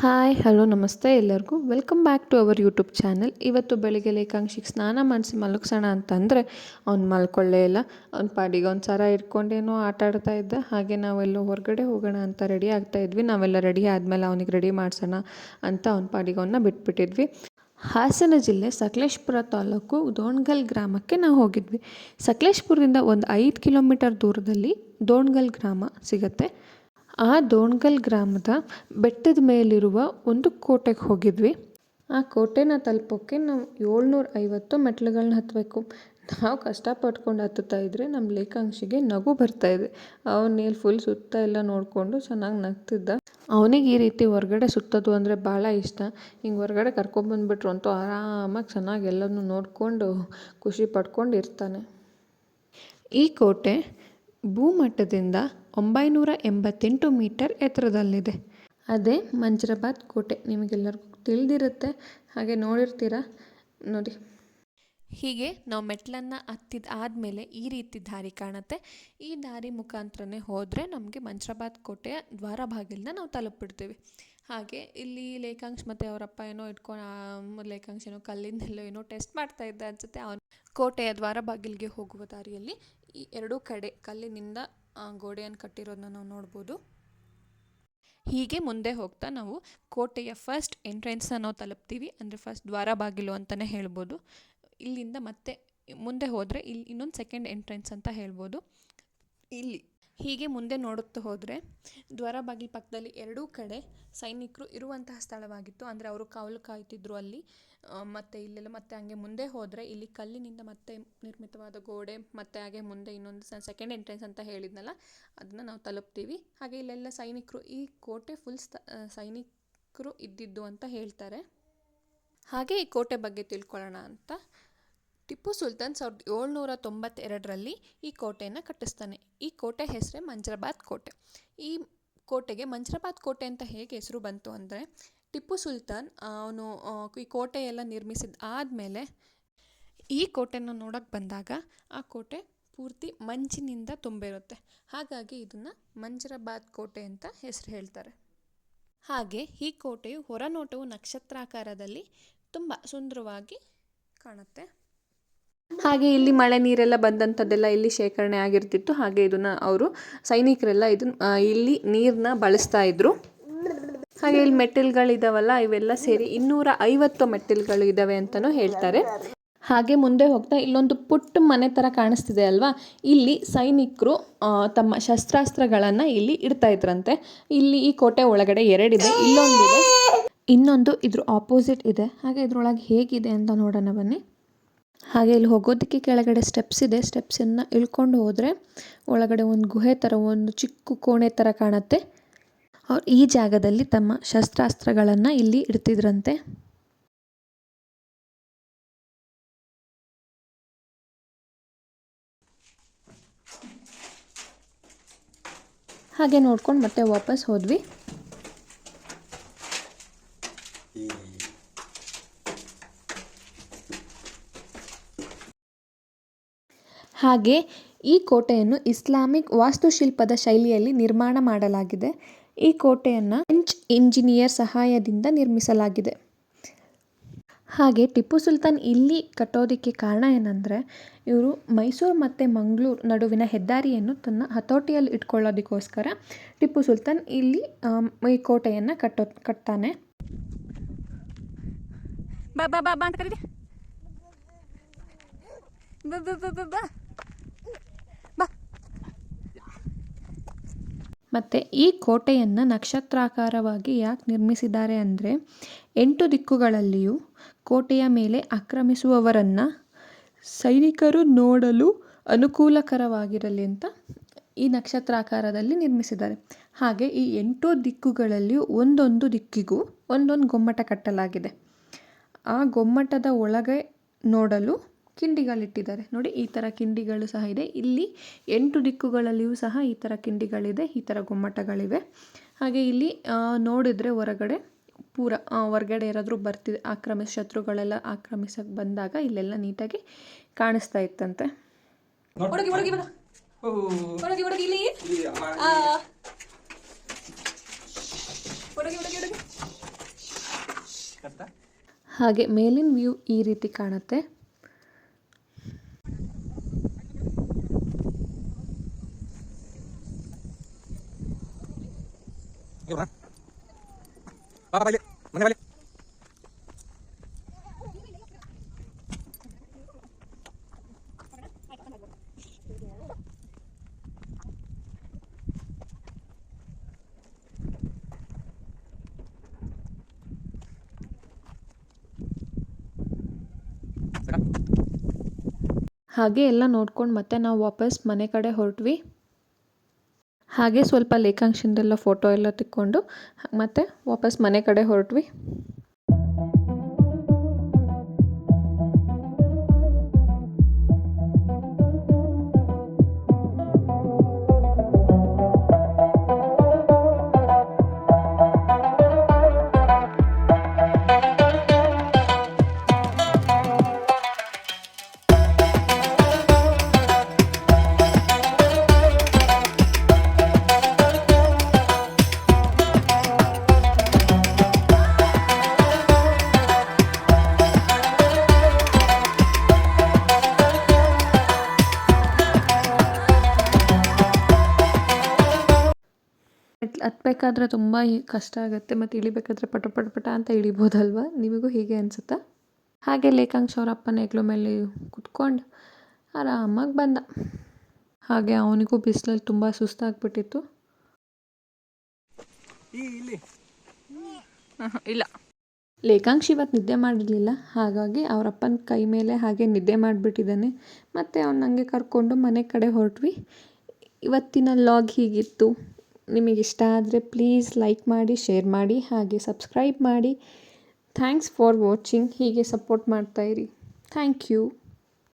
Hi, hello, ನಮಸ್ತೆ ಎಲ್ಲರಿಗೂ. Welcome back to our YouTube channel ಇವತ್ತು ಬೆಳಿಗ್ಗೆ ಲೇಖಾಂಶಿಗೆ ಸ್ನಾನ ಮಾಡಿಸಿ ಮಲಗಿಸೋಣ ಅಂತಂದರೆ ಅವ್ನು ಮಲ್ಕೊಳ್ಳೇ ಇಲ್ಲ. ಅವ್ನ ಪಾಡಿಗೆ ಒಂದು ಸರ ಇಟ್ಕೊಂಡೇನೋ ಆಟ ಆಡ್ತಾ ಇದ್ದ. ಹಾಗೆ ನಾವೆಲ್ಲೋ ಹೊರಗಡೆ ಹೋಗೋಣ ಅಂತ ರೆಡಿ ಆಗ್ತಾ ಇದ್ವಿ. ನಾವೆಲ್ಲ ರೆಡಿ ಆದಮೇಲೆ ಅವನಿಗೆ ರೆಡಿ ಮಾಡಿಸೋಣ ಅಂತ ಅವ್ನ ಪಾಡಿಗೆ ಅವನ್ನ ಬಿಟ್ಬಿಟ್ಟಿದ್ವಿ. ಹಾಸನ ಜಿಲ್ಲೆ ಸಕಲೇಶ್ಪುರ ತಾಲೂಕು ದೋಣ್ಗಲ್ ಗ್ರಾಮಕ್ಕೆ ನಾವು ಹೋಗಿದ್ವಿ. ಸಕಲೇಶ್ಪುರದಿಂದ ಒಂದು ಐದು ಕಿಲೋಮೀಟರ್ ದೂರದಲ್ಲಿ ದೋಣ್ಗಲ್ ಗ್ರಾಮ ಸಿಗುತ್ತೆ. ಆ ದೋಣ್ಗಲ್ ಗ್ರಾಮದ ಬೆಟ್ಟದ ಮೇಲಿರುವ ಒಂದು ಕೋಟೆಗೆ ಹೋಗಿದ್ವಿ. ಆ ಕೋಟೆನ ತಲುಪೋಕ್ಕೆ ನಾವು ಏಳ್ನೂರ ಐವತ್ತು ಮೆಟ್ಲುಗಳನ್ನ ಹತ್ತಬೇಕು ನಾವು ಕಷ್ಟಪಟ್ಕೊಂಡು ಹತ್ತುತ್ತಾ ಇದ್ದರೆ ನಮ್ಮ ಲೇಖಾಂಶಿಗೆ ನಗು ಬರ್ತಾ ಇದೆ. ಅವನೇಲಿ ಫುಲ್ ಸುತ್ತ ಎಲ್ಲ ನೋಡಿಕೊಂಡು ಚೆನ್ನಾಗಿ ನಗ್ತಿದ್ದ. ಅವನಿಗೆ ಈ ರೀತಿ ಹೊರಗಡೆ ಸುತ್ತೋದು ಅಂದರೆ ಭಾಳ ಇಷ್ಟ. ಹಿಂಗೆ ಹೊರಗಡೆ ಕರ್ಕೊಂಬಂದ್ಬಿಟ್ರು ಅಂತೂ ಆರಾಮಾಗಿ ಚೆನ್ನಾಗಿ ಎಲ್ಲನೂ ನೋಡಿಕೊಂಡು ಖುಷಿ ಪಡ್ಕೊಂಡು ಇರ್ತಾನೆ ಈ ಕೋಟೆ ಭೂಮಟ್ಟದಿಂದ ಒಂಬೈನೂರ ಎಂಬತ್ತೆಂಟು ಮೀಟರ್ ಎತ್ತರದಲ್ಲಿದೆ. ಅದೇ ಮಂಜರಾಬಾದ್ ಕೋಟೆ. ನಿಮಗೆಲ್ಲರಿಗೂ ತಿಳಿದಿರುತ್ತೆ. ಹಾಗೆ ನೋಡಿರ್ತೀರ? ನೋಡಿ. ಹೀಗೆ ನಾವು ಮೆಟ್ಲನ್ನು ಹತ್ತಿದ ಆದಮೇಲೆ ಈ ರೀತಿ ದಾರಿ ಕಾಣುತ್ತೆ. ಈ ದಾರಿ ಮುಖಾಂತರನೇ ಹೋದರೆ ನಮಗೆ ಮಂಜರಾಬಾದ್ ಕೋಟೆಯ ದ್ವಾರ ಬಾಗಿಲನ್ನ ನಾವು ತಲುಪಿಬಿಡ್ತೀವಿ. ಹಾಗೆ ಇಲ್ಲಿ ಲೇಖಾಂಶ್ ಮತ್ತು ಅವರಪ್ಪ ಏನೋ ಇಟ್ಕೊಂಡು ಲೇಖಾಂಶ್ ಏನೋ ಕಲ್ಲಿಂದೆಲ್ಲೋ ಏನೋ ಟೆಸ್ಟ್ ಮಾಡ್ತಾ ಇದ್ದ ಅನ್ಸುತ್ತೆ. ಅವನು ಕೋಟೆಯ ದ್ವಾರ ಬಾಗಿಲಿಗೆ ಹೋಗುವ ದಾರಿಯಲ್ಲಿ ಈ ಎರಡೂ ಕಡೆ ಕಲ್ಲಿನಿಂದ ಗೋಡೆಯನ್ನು ಕಟ್ಟಿರೋದನ್ನ ನಾವು ನೋಡ್ಬೋದು. ಹೀಗೆ ಮುಂದೆ ಹೋಗ್ತಾ ನಾವು ಕೋಟೆಯ ಫಸ್ಟ್ ಎಂಟ್ರೆನ್ಸ್ನ ನಾವು ತಲುಪ್ತೀವಿ. ಅಂದರೆ ಫಸ್ಟ್ ದ್ವಾರ ಬಾಗಿಲು ಅಂತಲೇ ಹೇಳ್ಬೋದು. ಇಲ್ಲಿಂದ ಮತ್ತೆ ಮುಂದೆ ಹೋದರೆ ಇಲ್ಲಿ ಇನ್ನೊಂದು ಸೆಕೆಂಡ್ ಎಂಟ್ರೆನ್ಸ್ ಅಂತ ಹೇಳ್ಬೋದು. ಇಲ್ಲಿ ಹೀಗೆ ಮುಂದೆ ನೋಡುತ್ತಾ ಹೋದರೆ, ದ್ವಾರ ಬಾಗಿಲು ಪಕ್ಕದಲ್ಲಿ ಎರಡೂ ಕಡೆ ಸೈನಿಕರು ಇರುವಂತಹ ಸ್ಥಳವಾಗಿತ್ತು. ಅಂದರೆ ಅವರು ಕಾವಲು ಕಾಯ್ತಿದ್ರು ಅಲ್ಲಿ. ಮತ್ತು ಇಲ್ಲೆಲ್ಲ, ಮತ್ತೆ ಹಂಗೆ ಮುಂದೆ ಹೋದರೆ ಇಲ್ಲಿ ಕಲ್ಲಿನಿಂದ ಮತ್ತೆ ನಿರ್ಮಿತವಾದ ಗೋಡೆ, ಮತ್ತು ಹಾಗೆ ಮುಂದೆ ಇನ್ನೊಂದು ಸೆಕೆಂಡ್ ಎಂಟ್ರೆನ್ಸ್ ಅಂತ ಹೇಳಿದ್ನಲ್ಲ, ಅದನ್ನು ನಾವು ತಲುಪ್ತೀವಿ. ಹಾಗೆ ಇಲ್ಲೆಲ್ಲ ಸೈನಿಕರು, ಈ ಕೋಟೆ ಫುಲ್ ಸೈನಿಕರು ಇದ್ದಿದ್ದು ಅಂತ ಹೇಳ್ತಾರೆ. ಹಾಗೆ ಈ ಕೋಟೆ ಬಗ್ಗೆ ತಿಳ್ಕೊಳ್ಳೋಣ ಅಂತ. ಟಿಪ್ಪು ಸುಲ್ತಾನ್ ಸಾವಿರದ ಏಳ್ನೂರ ತೊಂಬತ್ತೆರಡರಲ್ಲಿ ಈ ಕೋಟೆಯನ್ನು ಕಟ್ಟಿಸ್ತಾನೆ. ಈ ಕೋಟೆ ಹೆಸರೇ ಮಂಜ್ರಾಬಾದ್ ಕೋಟೆ. ಈ ಕೋಟೆಗೆ ಮಂಜ್ರಾಬಾದ್ ಕೋಟೆ ಅಂತ ಹೇಗೆ ಹೆಸರು ಬಂತು ಅಂದರೆ, ಟಿಪ್ಪು ಸುಲ್ತಾನ್ ಅವನು ಈ ಕೋಟೆಯೆಲ್ಲ ನಿರ್ಮಿಸಿದ ಆದಮೇಲೆ ಈ ಕೋಟೆನ ನೋಡೋಕ್ಕೆ ಬಂದಾಗ ಆ ಕೋಟೆ ಪೂರ್ತಿ ಮಂಜಿನಿಂದ ತುಂಬಿರುತ್ತೆ. ಹಾಗಾಗಿ ಇದನ್ನು ಮಂಜ್ರಾಬಾದ್ ಕೋಟೆ ಅಂತ ಹೆಸರು ಹೇಳ್ತಾರೆ. ಹಾಗೆ ಈ ಕೋಟೆಯು ಹೊರನೋಟವು ನಕ್ಷತ್ರಾಕಾರದಲ್ಲಿ ತುಂಬ ಸುಂದರವಾಗಿ ಕಾಣುತ್ತೆ. ಹಾಗೆ ಇಲ್ಲಿ ಮಳೆ ನೀರೆಲ್ಲ ಬಂದಂಥದ್ದೆಲ್ಲ ಇಲ್ಲಿ ಶೇಖರಣೆ ಆಗಿರ್ತಿತ್ತು. ಹಾಗೆ ಇದನ್ನ ಅವರು ಸೈನಿಕರೆಲ್ಲ ಇದನ್ನ ಇಲ್ಲಿ ನೀರನ್ನ ಬಳಸ್ತಾ ಇದ್ರು. ಹಾಗೆ ಇಲ್ಲಿ ಮೆಟ್ಟಿಲುಗಳಿದಾವಲ್ಲ, ಇವೆಲ್ಲ ಸೇರಿ ಇನ್ನೂರ ಐವತ್ತು ಮೆಟ್ಟಿಲುಗಳು ಇದ್ದಾವೆ ಅಂತಲೂ ಹೇಳ್ತಾರೆ. ಹಾಗೆ ಮುಂದೆ ಹೋಗ್ತಾ ಇಲ್ಲೊಂದು ಪುಟ್ಟ ಮನೆ ಥರ ಕಾಣಿಸ್ತಿದೆ ಅಲ್ವಾ? ಇಲ್ಲಿ ಸೈನಿಕರು ತಮ್ಮ ಶಸ್ತ್ರಾಸ್ತ್ರಗಳನ್ನು ಇಲ್ಲಿ ಇಡ್ತಾ ಇದ್ರಂತೆ. ಇಲ್ಲಿ ಈ ಕೋಟೆ ಒಳಗಡೆ ಎರಡಿದೆ, ಇಲ್ಲೊಂದಿದೆ. ಇನ್ನೊಂದು ಇದ್ರ ಆಪೋಸಿಟ್ ಇದೆ. ಹಾಗೆ ಇದ್ರೊಳಗೆ ಹೇಗಿದೆ ಅಂತ ನೋಡೋಣ ಬನ್ನಿ. ಹಾಗೆ ಇಲ್ಲಿ ಹೋಗೋದಕ್ಕೆ ಕೆಳಗಡೆ ಸ್ಟೆಪ್ಸ್ ಇದೆ. ಸ್ಟೆಪ್ಸನ್ನು ಇಳ್ಕೊಂಡು ಹೋದರೆ ಒಳಗಡೆ ಒಂದು ಗುಹೆ ಥರ ಒಂದು ಚಿಕ್ಕ ಕೋಣೆ ಥರ ಕಾಣುತ್ತೆ. ಅವ್ರು ಈ ಜಾಗದಲ್ಲಿ ತಮ್ಮ ಶಸ್ತ್ರಾಸ್ತ್ರಗಳನ್ನು ಇಲ್ಲಿ ಇಡ್ತಿದ್ರಂತೆ. ಹಾಗೆ ನೋಡ್ಕೊಂಡು ಮತ್ತೆ ವಾಪಸ್ ಹೋದ್ವಿ. ಹಾಗೆ ಈ ಕೋಟೆಯನ್ನು ಇಸ್ಲಾಮಿಕ್ ವಾಸ್ತುಶಿಲ್ಪದ ಶೈಲಿಯಲ್ಲಿ ನಿರ್ಮಾಣ ಮಾಡಲಾಗಿದೆ. ಈ ಕೋಟೆಯನ್ನು ಫ್ರೆಂಚ್ ಇಂಜಿನಿಯರ್ ಸಹಾಯದಿಂದ ನಿರ್ಮಿಸಲಾಗಿದೆ. ಹಾಗೆ ಟಿಪ್ಪು ಸುಲ್ತಾನ್ ಇಲ್ಲಿ ಕಟ್ಟೋದಕ್ಕೆ ಕಾರಣ ಏನಂದರೆ, ಇವರು ಮೈಸೂರು ಮತ್ತು ಮಂಗಳೂರು ನಡುವಿನ ಹೆದ್ದಾರಿಯನ್ನು ತನ್ನ ಹತೋಟಿಯಲ್ಲಿ ಇಟ್ಕೊಳ್ಳೋದಕ್ಕೋಸ್ಕರ ಟಿಪ್ಪು ಸುಲ್ತಾನ್ ಇಲ್ಲಿ ಈ ಕೋಟೆಯನ್ನು ಕಟ್ಟೋ, ಕಟ್ತಾನೆ. ಬಾ ಬಾ ಬಾ ಬಾ ಅಂತ ಕರೀರಿ. ಬಾ ಬಾ ಬಾ ಬಾ ಬಾ. ಮತ್ತು ಈ ಕೋಟೆಯನ್ನು ನಕ್ಷತ್ರಾಕಾರವಾಗಿ ಯಾಕೆ ನಿರ್ಮಿಸಿದ್ದಾರೆ ಅಂದರೆ ಎಂಟು ದಿಕ್ಕುಗಳಲ್ಲಿಯೂ ಕೋಟೆಯ ಮೇಲೆ ಆಕ್ರಮಿಸುವವರನ್ನು ಸೈನಿಕರು ನೋಡಲು ಅನುಕೂಲಕರವಾಗಿರಲಿ ಅಂತ ಈ ನಕ್ಷತ್ರಾಕಾರದಲ್ಲಿ ನಿರ್ಮಿಸಿದ್ದಾರೆ. ಹಾಗೆ ಈ ಎಂಟು ದಿಕ್ಕುಗಳಲ್ಲಿಯೂ ಒಂದೊಂದು ದಿಕ್ಕಿಗೂ ಒಂದೊಂದು ಗೊಮ್ಮಟ ಕಟ್ಟಲಾಗಿದೆ. ಆ ಗೊಮ್ಮಟದ ಒಳಗೆ ನೋಡಲು ಕಿಂಡಿಗಳಿಟ್ಟಿದ್ದಾರೆ. ನೋಡಿ ಈ ಥರ ಕಿಂಡಿಗಳು ಸಹ ಇದೆ. ಇಲ್ಲಿ ಎಂಟು ದಿಕ್ಕುಗಳಲ್ಲಿಯೂ ಸಹ ಈ ಥರ ಕಿಂಡಿಗಳಿದೆ ಈ ಥರ ಗುಮ್ಮಟಗಳಿವೆ. ಹಾಗೆ ಇಲ್ಲಿ ನೋಡಿದರೆ ಹೊರಗಡೆ ಪೂರ ಹೊರಗಡೆ ಯಾರಾದರೂ ಬರ್ತಿದೆ ಆಕ್ರಮಿಸ ಶತ್ರುಗಳೆಲ್ಲ ಆಕ್ರಮಿಸಕ್ಕೆ ಬಂದಾಗ ಇಲ್ಲೆಲ್ಲ ನೀಟಾಗಿ ಕಾಣಿಸ್ತಾ ಇತ್ತಂತೆ. ಹಾಗೆ ಮೇಲಿನ ವ್ಯೂ ಈ ರೀತಿ ಕಾಣುತ್ತೆ. ಇವ್ರ ಬಾಬಾ ಬಾಯ್ಲಿ ಮನೆ ಬಾಯ್ಲಿ ಸಾಕಾ ಹಾಗೆ ಎಲ್ಲ ನೋಡ್ಕೊಂಡು ಮತ್ತೆ ನಾವು ವಾಪಸ್ ಮನೆ ಕಡೆ ಹೊರಟ್ವಿ. ಹಾಗೆ ಸ್ವಲ್ಪ ಲೇಖಾಂಶದೆಲ್ಲ ಫೋಟೋ ಎಲ್ಲ ತೆಕ್ಕೊಂಡು ಮತ್ತೆ ವಾಪಸ್ ಮನೆ ಕಡೆ ಹೊರಟ್ವಿ. ಹತ್ಬೇಕಾದ್ರೆ ತುಂಬ ಕಷ್ಟ ಆಗುತ್ತೆ ಮತ್ತು ಇಳಿಬೇಕಾದ್ರೆ ಪಟ ಪಟ ಪಟ ಅಂತ ಇಳಿಬೋದಲ್ವ? ನಿಮಗೂ ಹೀಗೆ ಅನಿಸುತ್ತಾ? ಹಾಗೆ ಲೇಖಾಂಶ ಅವ್ರ ಅಪ್ಪನ ಹೆಗ್ಲ ಮೇಲೆ ಕುತ್ಕೊಂಡು ಆರಾಮಾಗಿ ಬಂದ. ಹಾಗೆ ಅವನಿಗೂ ಬಿಸಿಲಲ್ಲಿ ತುಂಬ ಸುಸ್ತಾಗ್ಬಿಟ್ಟಿತ್ತು. ಈ ಇಲ್ಲಿ. ಇಲ್ಲ. ಲೇಖಾಂಕ್ಷಿ ಇವತ್ತು ನಿದ್ದೆ ಮಾಡಿರಲಿಲ್ಲ. ಹಾಗಾಗಿ ಅವರಪ್ಪನ ಕೈ ಮೇಲೆ ಹಾಗೆ ನಿದ್ದೆ ಮಾಡಿಬಿಟ್ಟಿದ್ದಾನೆ. ಮತ್ತು ಅವ್ನು ನನಗೆ ಕರ್ಕೊಂಡು ಮನೆ ಕಡೆ ಹೊರಟ್ವಿ. ಇವತ್ತಿನ ಲಾಗ್ ಹೀಗಿತ್ತು. ನಿಮಗೆ ಇಷ್ಟ ಆದರೆ ಪ್ಲೀಸ್ ಲೈಕ್ ಮಾಡಿ ಶೇರ್ ಮಾಡಿ, ಹಾಗೆ ಸಬ್ಸ್ಕ್ರೈಬ್ ಮಾಡಿ. ಥ್ಯಾಂಕ್ಸ್ ಫಾರ್ ವಾಚಿಂಗ್ ಹೀಗೆ ಸಪೋರ್ಟ್ ಮಾಡ್ತಾಯಿರಿ ಥ್ಯಾಂಕ್ ಯು